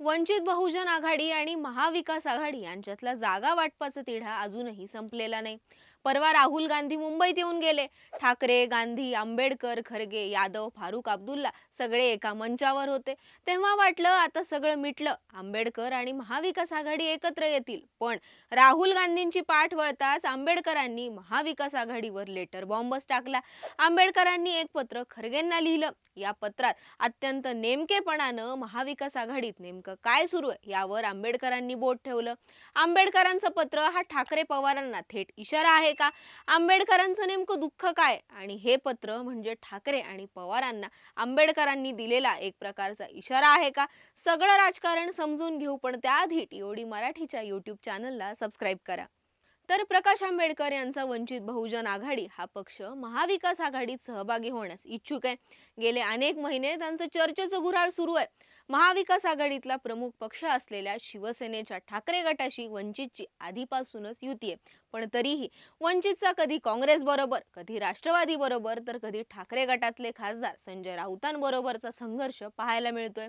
वंचित बहुजन आघाडी आणि महाविकास आघाडी यांच्यातला जागा वाटपाचा तिढा अजूनही संपलेला नाही. परवा राहुल गांधी मुंबईत येऊन गेले. ठाकरे गांधी आंबेडकर खरगे यादव फारुख अब्दुल्ला सगळे एका मंचावर होते. तेव्हा वाटलं आता सगळं मिटलं. आंबेडकर आणि महाविकास आघाडी एकत्र येतील. पण राहुल गांधींची पाठ वळताच आंबेडकरांनी महाविकास आघाडीवर लेटर बॉम्बच टाकला. आंबेडकरांनी एक पत्र खरगेंना लिहिलं. या पत्रात अत्यंत नेमकेपणानं महाविकास आघाडीत नेमकं काय सुरू आहे यावर आंबेडकरांनी बोट ठेवलं. आंबेडकरांचं पत्र हा ठाकरे पवारांना थेट इशारा आहे. का? आंबेडकरांचं नेमकं दुःख काय? आणि हे पत्र म्हणजे ठाकरे आणि पवारांना आंबेडकरांनी दिलेला एक प्रकारचा इशारा आहे का? सगळं राजकारण समजून घेऊ पण त्याआधी टीओडी मराठीच्या युट्यूब चॅनलला सबस्क्राईब करा. तर प्रकाश आंबेडकर यांचा वंचित बहुजन आघाडी हा पक्ष महाविकास आघाडीत सहभागी होण्यास इच्छुक आहे. गेले अनेक महिने त्यांचं चर्चेचं गुराळ सुरू आहे. महाविकास आघाडीतला प्रमुख पक्ष असलेल्या शिवसेनेच्या ठाकरे गटाशी वंचितची आधीपासूनच युती आहे. पण तरीही वंचितचा कधी काँग्रेस बरोबर कधी राष्ट्रवादी बरोबर तर कधी ठाकरे गटातले खासदार संजय राऊतांबरोबरचा संघर्ष पाहायला मिळतोय.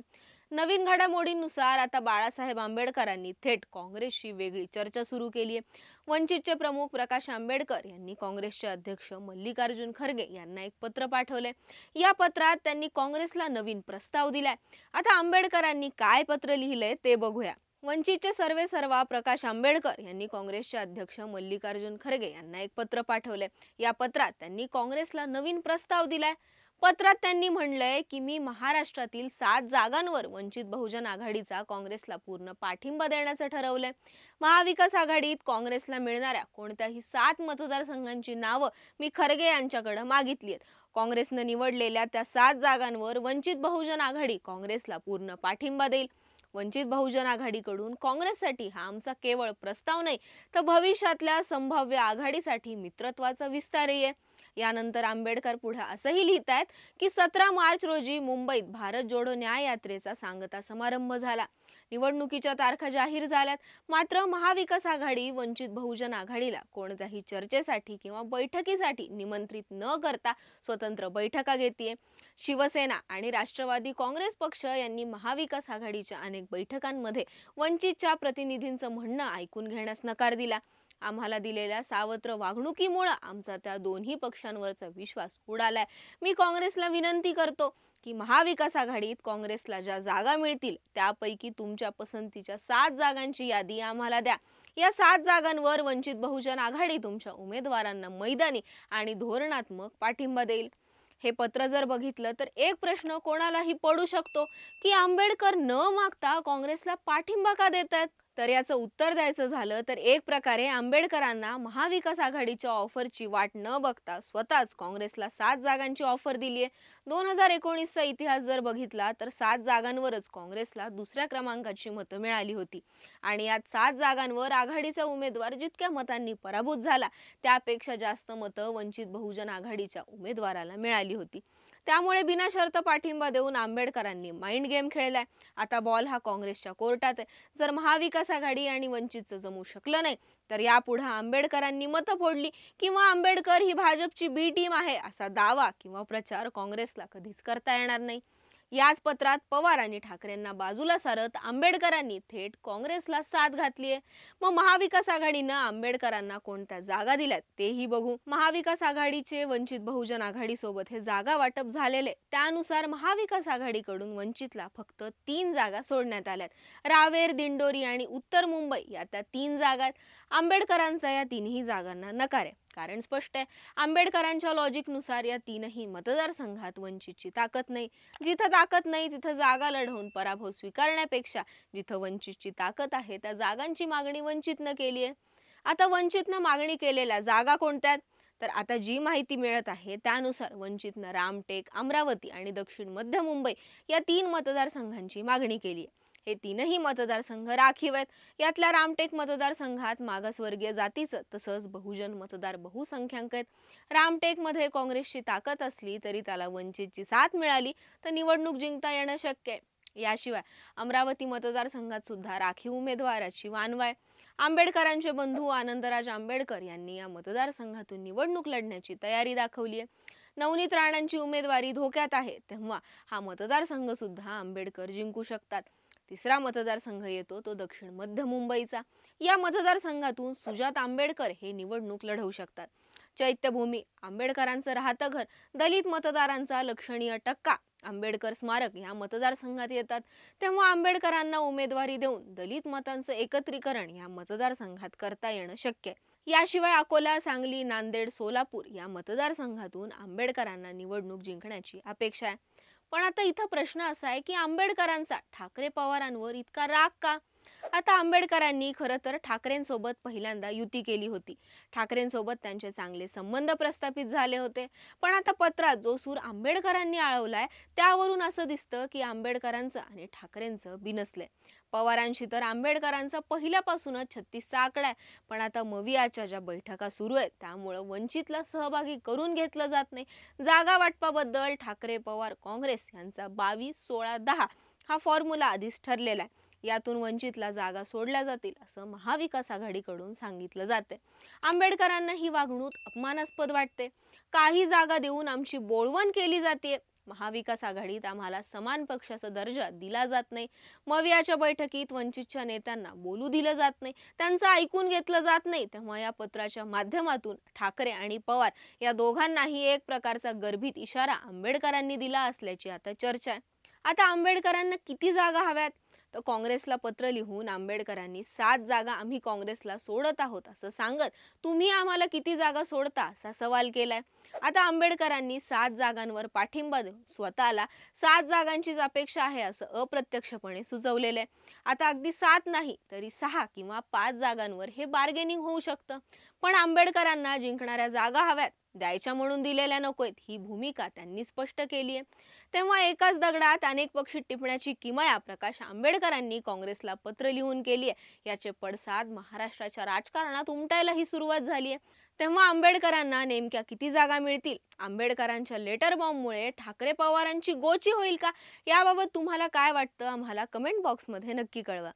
नवीन घडामोडींनुसार आता बाळासाहेब आंबेडकरांनी थेट काँग्रेसशी वेगळी चर्चा सुरू केली आहे वंचितचे प्रमुख प्रकाश आंबेडकर यांनी काँग्रेसचे अध्यक्ष मल्लिकार्जुन खरगे यांना एक पत्र पाठवले या पत्रात त्यांनी काँग्रेसला नवीन प्रस्ताव दिलाय. आता आंबेडकरांनी काय पत्र लिहिलंय ते बघूया. वंचितचे सर्वे सर्वा प्रकाश आंबेडकर यांनी काँग्रेसचे अध्यक्ष मल्लिकार्जुन खरगे यांना एक पत्र पाठवले या पत्रात त्यांनी काँग्रेसला नवीन प्रस्ताव दिलाय. पत्रात त्यांनी म्हणलंय की मी महाराष्ट्रातील सात जागांवर वंचित बहुजन आघाडीचा काँग्रेसला पूर्ण पाठिंबा देण्याचं ठरवलंय. महाविकास आघाडीत काँग्रेसला मिळणाऱ्या कोणत्याही सात मतदारसंघांची नावं मी खरगे यांच्याकडे मागितली आहेत. काँग्रेसनं निवडलेल्या त्या सात जागांवर वंचित बहुजन आघाडी काँग्रेसला पूर्ण पाठिंबा देईल. वंचित बहुजन आघाडीकडून काँग्रेससाठी हा आमचा केवळ प्रस्ताव नाही तर भविष्यातल्या संभाव्य आघाडीसाठी मित्रत्वाचा विस्तारही आहे. यानंतर आंबेडकर पुढे असंही लिहित आहेत की सतरा मार्च रोजी मुंबईत भारत जोडो न्याय यात्रेचा सांगता समारंभ झाला. निवडणुकीच्या तारखा जाहीर झाल्यात. मात्र महाविकास आघाडी वंचित बहुजन आघाडीला कोणत्याही चर्चेसाठी किंवा बैठकीसाठी निमंत्रित न करता स्वतंत्र बैठका घेतीये. शिवसेना आणि राष्ट्रवादी काँग्रेस पक्ष यांनी महाविकास आघाडीच्या अनेक बैठकांमध्ये वंचितच्या प्रतिनिधींचं म्हणणं ऐकून घेण्यास नकार दिला. आम्हाला दिलेल्या सावत्र वागणुकीमुळं आमचा त्या दोन्ही पक्षांवरचा विश्वास उडालाय. मी काँग्रेसला विनंती करतो की महाविकास आघाडीत काँग्रेसला ज्या जागा मिळतील त्यापैकी तुमच्या पसंतीच्या सात जागांची यादी आम्हाला द्या. या सात जागांवर वंचित बहुजन आघाडी तुमच्या उमेदवारांना मैदानी आणि धोरणात्मक पाठिंबा देईल. हे पत्र जर बघितलं तर एक प्रश्न कोणालाही पडू शकतो की आंबेडकर न मागता काँग्रेसला पाठिंबा का देतात तर याचं उत्तर द्यायचं झालं तर एक प्रकारे आंबेडकरांना महाविकास आघाडीच्या ऑफरची वाट न बघता स्वतःच काँग्रेसला सात जागांची ऑफर दिली आहे दोन हजार एकोणीसचा इतिहास जर बघितला तर सात जागांवरच काँग्रेसला दुसऱ्या क्रमांकाची मतं मिळाली होती. आणि यात सात जागांवर आघाडीचा उमेदवार जितक्या मतांनी पराभूत झाला त्यापेक्षा जास्त मतं वंचित बहुजन आघाडीच्या उमेदवाराला मिळाली होती. त्यामुळे बिनाशर्त पाठिंबा देऊन आंबेडकरांनी माइंड गेम खेळलाय. आता बॉल हा काँग्रेसच्या कोर्टात आहे. जर महाविकास आघाडी आणि वंचितचं जमू शकलं नाही तर यापुढे आंबेडकरांनी मतं फोडली किंवा आंबेडकर ही भाजपची बी टीम आहे असा दावा किंवा प्रचार काँग्रेसला कधीच करता येणार नाही. याच पत्रात पवार आणि ठाकरेंना बाजूला सारत आंबेडकरांनी थेट काँग्रेसला साथ घातलीये. मग महाविकास आघाडीनं आंबेडकरांना कोणत्या जागा दिल्यात तेही बघू. महाविकास आघाडीचे वंचित बहुजन आघाडी सोबत हे जागा वाटप झालेले. त्यानुसार महाविकास आघाडीकडून वंचितला फक्त तीन जागा सोडण्यात आल्यात. रावेर दिंडोरी आणि उत्तर मुंबई या त्या तीन जागा आंबेडकरांचा या तिन्ही जागांना नकार आहे. कारण स्पष्ट आहे आंबेडकरांच्या लॉजिकनुसार या तीनही मतदारसंघात वंचितची ताकद नाही. जिथं ताकद नाही तिथं जागा लढवून पराभव स्वीकारण्यापेक्षा जिथं वंचितची ताकद आहे त्या जागांची मागणी वंचितनं केली आहे. आता वंचितनं मागणी केलेल्या जागा कोणत्या तर आता जी माहिती मिळत आहे त्यानुसार वंचितनं रामटेक अमरावती आणि दक्षिण मध्य मुंबई या तीन मतदारसंघांची मागणी केली आहे. हे तीनही मतदारसंघ राखीव आहेत यातल्या रामटेक मतदारसंघात मागासवर्गीय जातीचं तसंच बहुजन मतदार बहुसंख्याक आहेत. रामटेकमध्ये काँग्रेसची ताकद असली तरी त्याला वंचितची साथ मिळाली तर निवडणूक जिंकता येणं शक्य आहे. याशिवाय अमरावती मतदारसंघात सुद्धा राखीव उमेदवाराची वानवाय. आंबेडकरांचे बंधू आनंदराज आंबेडकर यांनी या मतदारसंघातून निवडणूक लढण्याची तयारी दाखवली आहे. नवनीत राणांची उमेदवारी धोक्यात आहे तेव्हा हा मतदारसंघ सुद्धा आंबेडकर जिंकू शकतात. तिसरा मतदारसंघ येतो तो दक्षिण मध्य मुंबईचा. या मतदारसंघातून सुजात आंबेडकर हे निवडणूक लढवू शकतात. चैत्यभूमी आंबेडकरांचं राहतं घर दलित मतदारांचा लक्षणीय टक्का आंबेडकर स्मारक या मतदारसंघात येतात. तेव्हा आंबेडकरांना उमेदवारी देऊन दलित मतांचं एकत्रीकरण या मतदारसंघात करता येणं शक्य. आहे याशिवाय अकोला सांगली नांदेड सोलापूर या मतदारसंघातून आंबेडकरांना निवडणूक जिंकण्याची अपेक्षा आहे. पण आता इथं प्रश्न असा आहे की आंबेडकरांचा ठाकरे पवारांवर इतका राग का? आता आंबेडकरांनी खरं तर ठाकरेंसोबत पहिल्यांदा युती केली होती. ठाकरेंसोबत त्यांचे चांगले संबंध प्रस्थापित झाले होते. पण आता पत्रात जो सूर आंबेडकरांनी आळवलाय त्यावरून असं दिसतं की आंबेडकरांचं आणि ठाकरेंचं बिनसलंय पवारांशी तर आंबेडकरांचा पहिल्यापासूनच छत्तीसचा आकडा आहे. पण आता मवियाच्या ज्या बैठका सुरू आहेत त्यामुळं वंचितला सहभागी करून घेतलं जात नाही. जागा वाटपाबद्दल ठाकरे पवार काँग्रेस यांचा बावीस सोळा दहा हा फॉर्म्युला आधीच ठरलेला आहे. यातून वंचितला जागा सोडल्या जातील असं महाविकास आघाडीकडून सांगितलं जाते आंबेडकरांना ही वागणूक अपमानास्पद वाटते. काही जागा देऊन आमची बोळवण केली जाते महाविकास आघाडीत आम्हाला समान पक्षाचा दर्जा दिला जात नाही. मवियाच्या बैठकीत वंचितच्या नेत्यांना बोलू दिलं जात नाही. त्यांचं ऐकून घेतलं जात नाही. तेव्हा या पत्राच्या माध्यमातून ठाकरे आणि पवार या दोघांनाही एक प्रकारचा गर्भित इशारा आंबेडकरांनी दिला असल्याची आता चर्चा आहे. आता आंबेडकरांना किती जागा हव्यात? तर काँग्रेसला पत्र लिहून आंबेडकरांनी सात जागा आम्ही काँग्रेसला सोडत आहोत असं सांगत तुम्ही आम्हाला किती जागा सोडता असा सवाल केलाय. आता आंबेडकरांनी सात जागांवर पाठिंबा देऊन स्वतःला सात जागांचीच अपेक्षा आहे असं अप्रत्यक्षपणे सुचवलेलं आहे आता अगदी सात नाही तरी सहा किंवा पाच जागांवर हे बार्गेनिंग होऊ शकतं. पण आंबेडकरांना जिंकणाऱ्या जागा हव्यात. द्यायच्या म्हणून दिलेल्या नकोयत ही भूमिका त्यांनी स्पष्ट केली आहे तेव्हा एकाच दगडात अनेक पक्षी टिपण्याची किमया प्रकाश आंबेडकरांनी काँग्रेसला पत्र लिहून केली आहे याचे पडसाद महाराष्ट्राच्या राजकारणात उमटायलाही सुरुवात झाली आहे तेव्हा आंबेडकरांना नेमक्या किती जागा मिळतील? आंबेडकरांच्या लेटर बॉम्बमुळे ठाकरे पवारांची गोची होईल का? याबाबत तुम्हाला काय वाटतं? आम्हाला कमेंट बॉक्समध्ये नक्की कळवा.